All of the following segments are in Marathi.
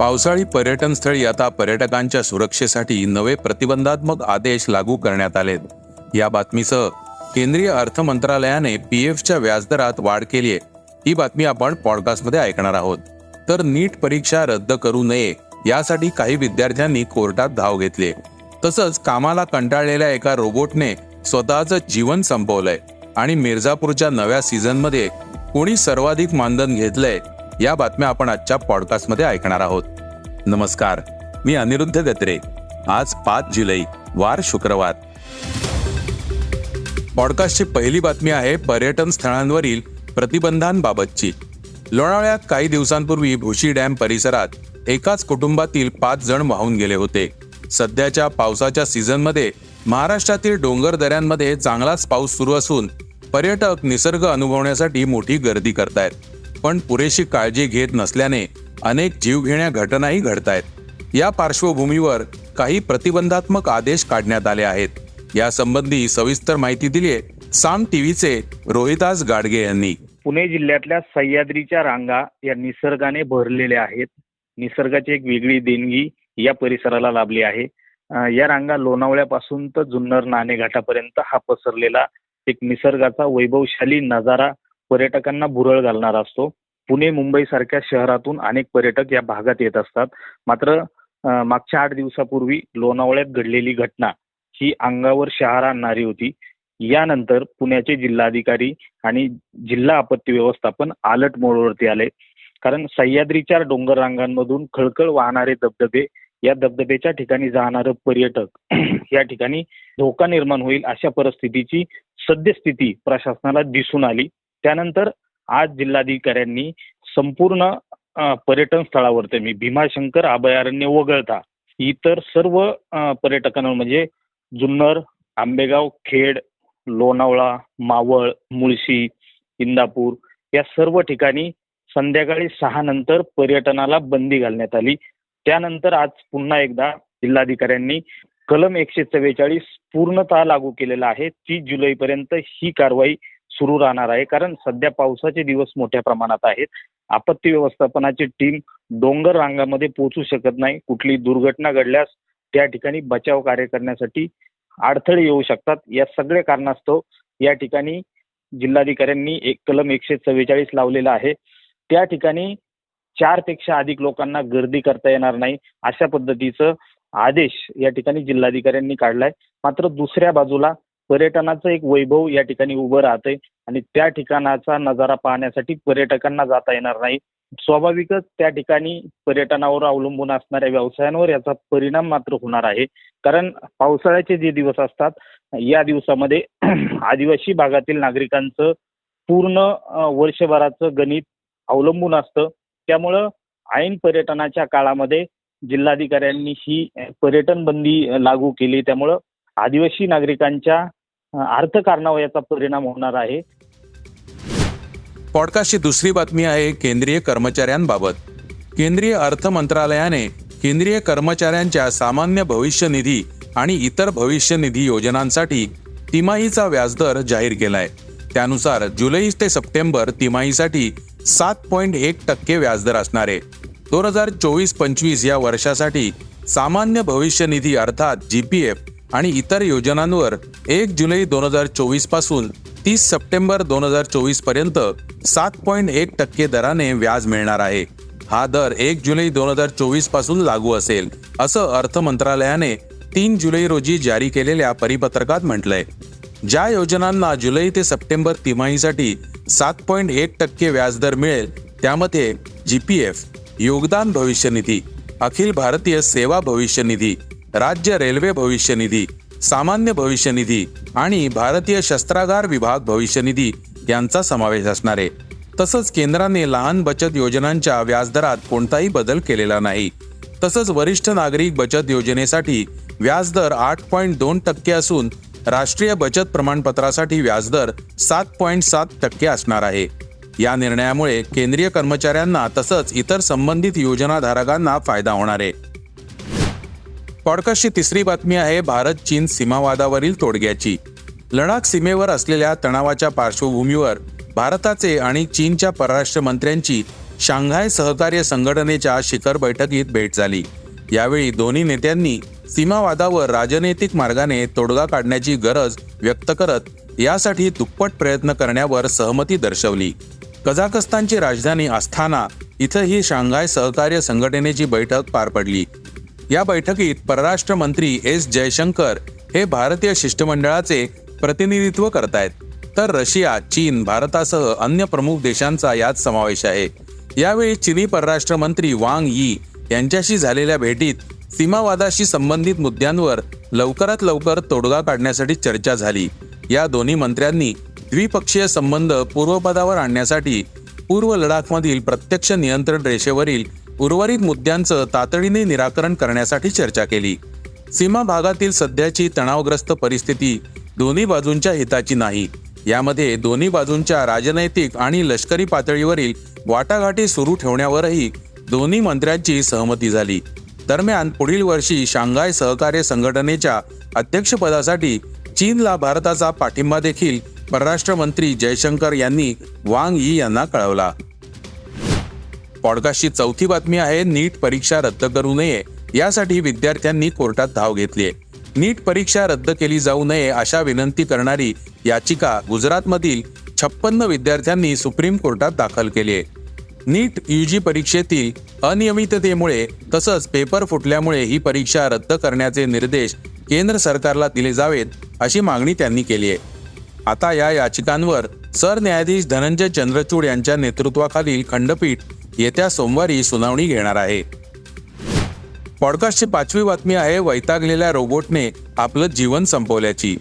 पावसाळी पर्यटनस्थळी आता पर्यटकांच्या सुरक्षेसाठी नवे प्रतिबंधात्मक आदेश लागू करण्यात आलेत. या बातमीसह केंद्रीय अर्थ मंत्रालयाने पी एफच्या व्याजदरात वाढ केली आहे. ही बातमी आपण पॉडकास्टमध्ये ऐकणार आहोत. तर नीट परीक्षा रद्द करू नये यासाठी काही विद्यार्थ्यांनी कोर्टात धाव घेतली तसंच कामाला कंटाळलेल्या एका रोबोटने स्वतःचं जीवन संपवलंय आणि मिर्झापूरच्या नव्या सीझनमध्ये कोणी सर्वाधिक मानधन घेतलंय या बातम्या आपण आजच्या पॉडकास्टमध्ये ऐकणार आहोत. नमस्कार मी अनिरुद्ध गत्रे आज पाच जुलै वार शुक्रवार. पॉडकास्टची पहिली बातमी आहे पर्यटन स्थळांवरील प्रतिबंधांबाबतची. लोणावळ्यात काही दिवसांपूर्वी भुशी डॅम परिसरात एकाच कुटुंबातील पाच जण वाहून गेले होते. सध्याच्या पावसाच्या सीझनमध्ये महाराष्ट्रातील डोंगर दऱ्यांमध्ये चांगलाच पाऊस सुरू असून पर्यटक निसर्ग अनुभवण्यासाठी मोठी गर्दी करतायत. पण पुरेशी काळजी घेत नसल्याने अनेक जीवघेण्या घटनाही घडतायत. या पार्श्वभूमीवर काही प्रतिबंधात्मक आदेश काढण्यात आले आहेत. यासंबंधी सविस्तर माहिती दिली आहे साम टीव्हीचे रोहिदास गाडगे यांनी. पुणे जिल्ह्यातल्या सह्याद्रीच्या रांगा या निसर्गाने भरलेल्या आहेत. निसर्गाची एक वेगळी देणगी या परिसराला लाभली आहे. या रांगा लोणावळ्यापासून तर जुन्नर नाणे घाटापर्यंत हा पसरलेला एक निसर्गाचा वैभवशाली नजारा पर्यटकांना भुरळ घालणारा असतो. पुणे मुंबई सारख्या शहरातून अनेक पर्यटक या भागात येत असतात. मात्र मागच्या आठ दिवसापूर्वी लोणावळ्यात घडलेली घटना ही अंगावर शहारा आणणारी होती. यानंतर पुण्याचे जिल्हाधिकारी आणि जिल्हा आपत्ती व्यवस्थापन आलट मोडवरती आले. कारण सह्याद्रीच्या डोंगर रांगांमधून खळखळ वाहणारे धबधबे या धबधब्याच्या ठिकाणी जाणारं पर्यटक या ठिकाणी धोका निर्माण होईल अशा परिस्थितीची सद्यस्थिती प्रशासनाला दिसून आली. त्यानंतर आज जिल्हाधिकाऱ्यांनी संपूर्ण पर्यटन स्थळावरती मी भीमाशंकर अभयारण्य वगळता इतर सर्व पर्यटकांवर पर्यटकांना म्हणजे जुन्नर आंबेगाव खेड लोणावळा मावळ मुळशी इंदापूर या सर्व ठिकाणी संध्याकाळी सहा नंतर पर्यटनाला बंदी घालण्यात आली. त्यानंतर आज पुन्हा एकदा जिल्हाधिकाऱ्यांनी कलम एकशे चव्वेचाळीस पूर्णतः लागू केलेला आहे. तीस जुलैपर्यंत ही कारवाई सुरू राहणार आहे. कारण सध्या पावसाचे दिवस मोठ्या प्रमाणात आहेत. आपत्ती व्यवस्थापनाची टीम डोंगर रांगामध्ये पोहोचू शकत नाही. कुठली दुर्घटना घडल्यास त्या ठिकाणी बचाव कार्य करण्यासाठी अडथळे येऊ शकतात. या सगळ्या कारणास्तव या ठिकाणी जिल्हाधिकाऱ्यांनी एक कलम एकशे चव्वेचाळीस लावलेला आहे. त्या ठिकाणी चारपेक्षा अधिक लोकांना गर्दी करता येणार नाही अशा पद्धतीचं आदेश या ठिकाणी जिल्हाधिकाऱ्यांनी काढलाय. मात्र दुसऱ्या बाजूला पर्यटनाचं एक वैभव या ठिकाणी उभं राहतंय आणि त्या ठिकाणाचा नजारा पाहण्यासाठी पर्यटकांना जाता येणार नाही. स्वाभाविकच त्या ठिकाणी पर्यटनावर अवलंबून असणाऱ्या व्यवसायांवर याचा परिणाम मात्र होणार आहे. कारण पावसाळ्याचे जे दिवस असतात या दिवसामध्ये आदिवासी भागातील नागरिकांचं पूर्ण वर्षभराचं गणित अवलंबून असतं. त्यामुळं ऐन पर्यटनाच्या काळामध्ये जिल्हाधिकाऱ्यांनी ही पर्यटन बंदी लागू केली. त्यामुळं आदिवासी नागरिकांच्या अर्थकारणावर याचा परिणाम होणार आहे. पॉडकास्टची दुसरी बातमी आहे केंद्रीय कर्मचाऱ्यांबाबत. केंद्रीय अर्थ मंत्रालयाने केंद्रीय कर्मचाऱ्यांच्या सामान्य भविष्य निधी आणि इतर भविष्य निधी योजनांसाठी तिमाहीचा व्याजदर जाहीर केलाय. त्यानुसार जुलै ते सप्टेंबर तिमाहीसाठी सात पॉईंट एक टक्के व्याजदर असणार. आहे दोन हजार चोवीस पंचवीस या वर्षासाठी सामान्य भविष्य निधी अर्थात जी पी एफ आणि इतर योजनांवर एक जुलै दोन हजार चोवीसपासून तीस सप्टेंबर दोन हजार चोवीसपर्यंत सात पॉईंट एक टक्के दराने व्याज मिळणार आहे. हा दर एक जुलै दोन हजार चोवीसपासून लागू असेल असं अर्थ मंत्रालयाने तीन जुलै रोजी जारी केलेल्या परिपत्रकात म्हटलंय. ज्या योजनांना जुलै ते सप्टेंबर तिमाहीसाठी सात पॉईंट एक टक्के व्याजदर मिळेल त्यामध्ये जी पी एफ योगदान भविष्य निधी अखिल भारतीय सेवा भविष्य निधी राज्य रेल्वे भविष्य निधी सामान्य भविष्य निधी आणि भारतीय शस्त्रागार विभाग भविष्य निधी यांचा समावेश असणार. आहे तसंच केंद्राने लहान बचत योजनांच्या व्याजदरात कोणताही बदल केलेला नाही. तसंच वरिष्ठ नागरिक बचत योजनेसाठी व्याजदर आठ पॉईंट दोन टक्के असून राष्ट्रीय बचत प्रमाणपत्रासाठी व्याजदर सात पॉईंट सात टक्के असणार आहे. या निर्णयामुळे केंद्रीय कर्मचाऱ्यांना तसंच इतर संबंधित योजनाधारकांना फायदा होणार आहे. पॉडकास्टची तिसरी बातमी आहे भारत चीन सीमावादावरील तोडग्याची. लडाख सीमेवर असलेल्या तणावाच्या पार्श्वभूमीवर भारताचे आणि चीनच्या परराष्ट्र मंत्र्यांची शांघाय सहकार्य संघटनेच्या शिखर बैठकीत भेट झाली. यावेळी दोन्ही नेत्यांनी सीमावादावर राजनैतिक मार्गाने तोडगा काढण्याची गरज व्यक्त करत यासाठी दुप्पट प्रयत्न करण्यावर सहमती दर्शवली. कझाकस्तानची राजधानी आस्थाना इथं ही शांघाय सहकार्य संघटनेची बैठक पार पडली. या बैठकीत परराष्ट्र मंत्री एस जयशंकर हे भारतीय शिष्टमंडळाचे प्रतिनिधित्व करतायत. तर रशिया चीन भारतासह अन्य प्रमुख देशांचा यात समावेश आहे. यावेळी चिनी परराष्ट्र मंत्री वांग यी यांच्याशी झालेल्या भेटीत सीमावादाशी संबंधित मुद्द्यांवर लवकरात लवकर तोडगा काढण्यासाठी चर्चा झाली. या दोन्ही मंत्र्यांनी द्विपक्षीय संबंध पूर्वपदावर आणण्यासाठी पूर्व लडाखमधील प्रत्यक्ष नियंत्रण रेषेवरील उर्वरित मुद्द्यांचं तातडीने निराकरण करण्यासाठी चर्चा केली. सीमा भागातील सध्याची तणावग्रस्त परिस्थिती दोन्ही बाजूंच्या हिताची नाही. यामध्ये दोन्ही बाजूंच्या राजनैतिक आणि लष्करी पातळीवरील वाटाघाटी सुरू ठेवण्यावरही दोन्ही मंत्र्यांची सहमती झाली. दरम्यान पुढील वर्षी शांघाय सहकार्य संघटनेच्या अध्यक्षपदासाठी चीनला भारताचा पाठिंबा देखील परराष्ट्र मंत्री जयशंकर यांनी वांग यी यांना कळवला. पॉडकास्टची चौथी बातमी आहे नीट परीक्षा रद्द करू नये. यासाठी विद्यार्थ्यांनी कोर्टात धाव घेतली आहे. नीट परीक्षा रद्द केली जाऊ नये अशा विनंती करणारी याचिका गुजरातमधील छप्पन्न विद्यार्थ्यांनी सुप्रीम कोर्टात दाखल केली आहे. नीट यूजी परीक्षेतील अनियमिततेमुळे तसंच पेपर फुटल्यामुळे ही परीक्षा रद्द करण्याचे निर्देश केंद्र सरकारला दिले जावेत अशी मागणी त्यांनी केली आहे. आता या याचिकांवर सरन्यायाधीश धनंजय चंद्रचूड यांच्या नेतृत्वाखालील खंडपीठ येत्या सोमवारी सुनावणी घेणार आहे. पॉडकास्टची पाचवी बातमी आहे वैतागलेल्या रोबोटने आपलं जीवन संपवल्याची.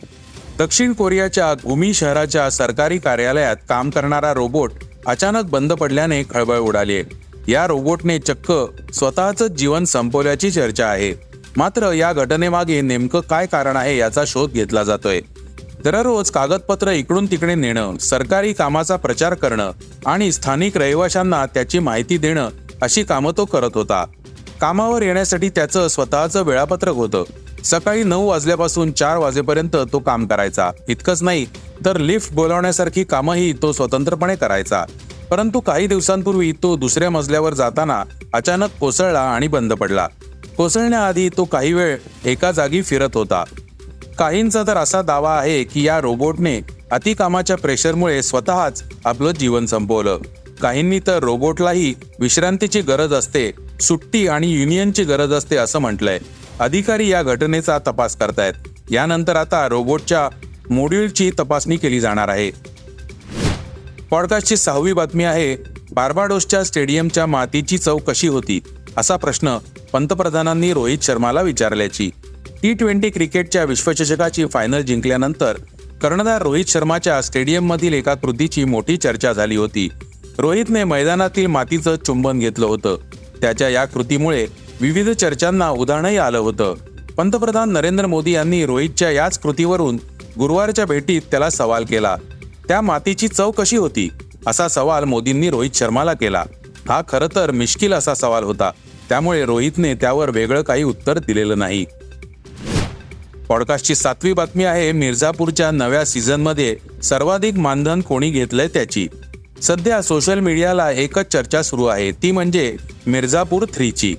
दक्षिण कोरियाच्या गुमी शहराच्या सरकारी कार्यालयात काम करणारा रोबोट अचानक बंद पडल्याने खळबळ उडाली आहे. या रोबोटने चक्क स्वतःच जीवन संपवल्याची चर्चा आहे. मात्र या घटनेमागे नेमकं काय कारण आहे याचा शोध घेतला जातोय. दररोज कागदपत्र इकडून तिकडे नेणं सरकारी कामाचा प्रचार करणं आणि स्थानिक रहिवाशांना त्याची माहिती देणं अशी कामं तो करत होता. कामावर येण्यासाठी त्याचं स्वतःचं वेळापत्रक होतं. सकाळी नऊ वाजल्यापासून चार वाजेपर्यंत तो काम करायचा. इतकंच नाही तर लिफ्ट बोलावण्यासारखी कामही तो स्वतंत्रपणे करायचा. परंतु काही दिवसांपूर्वी तो दुसऱ्या मजल्यावर जाताना अचानक कोसळला आणि बंद पडला. कोसळण्याआधी तो काही वेळ एका जागी फिरत होता. काहींचा तर असा दावा आहे की या रोबोटने अतिकामाच्या प्रेशरमुळे स्वतःच आपलं जीवन संपवलं. काहींनी तर रोबोटलाही विश्रांतीची गरज असते सुट्टी आणि युनियनची गरज असते असं म्हटलंय. अधिकारी या घटनेचा तपास करतायत. यानंतर आता रोबोटच्या मॉड्यूलची तपासणी केली जाणार आहे. पॉडकास्टची सहावी बातमी आहे बार्बाडोसच्या स्टेडियमच्या मातीची चव कशी होती? असा प्रश्न पंतप्रधानांनी रोहित शर्माला विचारल्याची. टी ट्वेंटी क्रिकेटच्या विश्वचषकाची फायनल जिंकल्यानंतर कर्णधार रोहित शर्माच्या स्टेडियममधील एका कृतीची मोठी चर्चा झाली होती. रोहितने मैदानातील मातीचं चुंबन घेतलं होतं. त्याच्या या कृतीमुळे विविध चर्चांना उदाहरणही आलं होतं. पंतप्रधान नरेंद्र मोदी यांनी रोहितच्या याच कृतीवरून गुरुवारच्या भेटीत त्याला सवाल केला त्या मातीची चव कशी होती? असा सवाल मोदींनी रोहित शर्माला केला. हा खरं तर मिश्किल असा सवाल होता. त्यामुळे रोहितने त्यावर वेगळं काही उत्तर दिलेलं नाही. पॉडकास्टची सातवी बातमी आहे मिर्झापूरच्या नव्या सीझनमध्ये सर्वाधिक मानधन कोणी घेतलंय त्याची? सध्या सोशल मीडियाला एकच चर्चा सुरू आहे ती म्हणजे मिर्झापूर थ्रीची.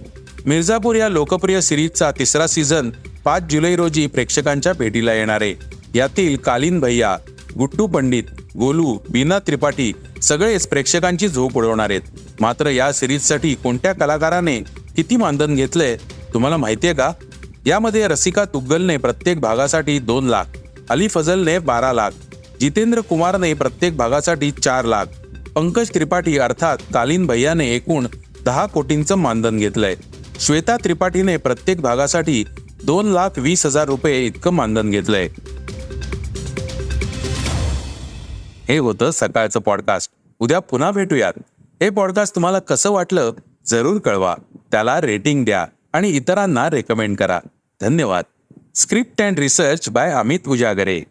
मिर्झापूर या लोकप्रिय सिरीजचा तिसरा सीझन पाच जुलै रोजी प्रेक्षकांच्या भेटीला येणार आहे. यातील कालीन भैया गुट्टू पंडित गोलू बीना त्रिपाठी सगळेच प्रेक्षकांची झोप उडवणार आहेत. मात्र या सिरीजसाठी कोणत्या कलाकाराने किती मानधन घेतलंय तुम्हाला माहितीये का? यामध्ये रसिका तुग्गलने प्रत्येक भागासाठी दोन लाख अली फजलने बारा लाख जितेंद्र कुमारने प्रत्येक भागासाठी चार लाख पंकज त्रिपाठी अर्थात कालीन भैयाने एकूण दहा कोटींचं मानधन घेतलंय. श्वेता त्रिपाठीने प्रत्येक भागासाठी दोन लाख वीस हजार रुपये इतकं मानधन घेतलंय. हे होतं सकाळचं पॉडकास्ट. उद्या पुन्हा भेटूयात. हे पॉडकास्ट तुम्हाला कसं वाटलं जरूर कळवा. त्याला रेटिंग द्या. आणि इतरांना रेकमेंड करा. धन्यवाद. Script and research by Amit Ujagare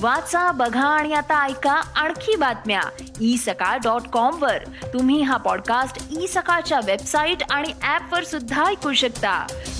वाचा बघा आणि आता ऐका आणखी बातम्या. ई सकाळ डॉट कॉम वर. तुम्ही हा पॉडकास्ट ई e सकाळच्या वेबसाईट आणि ऍप वर सुद्धा ऐकू शकता.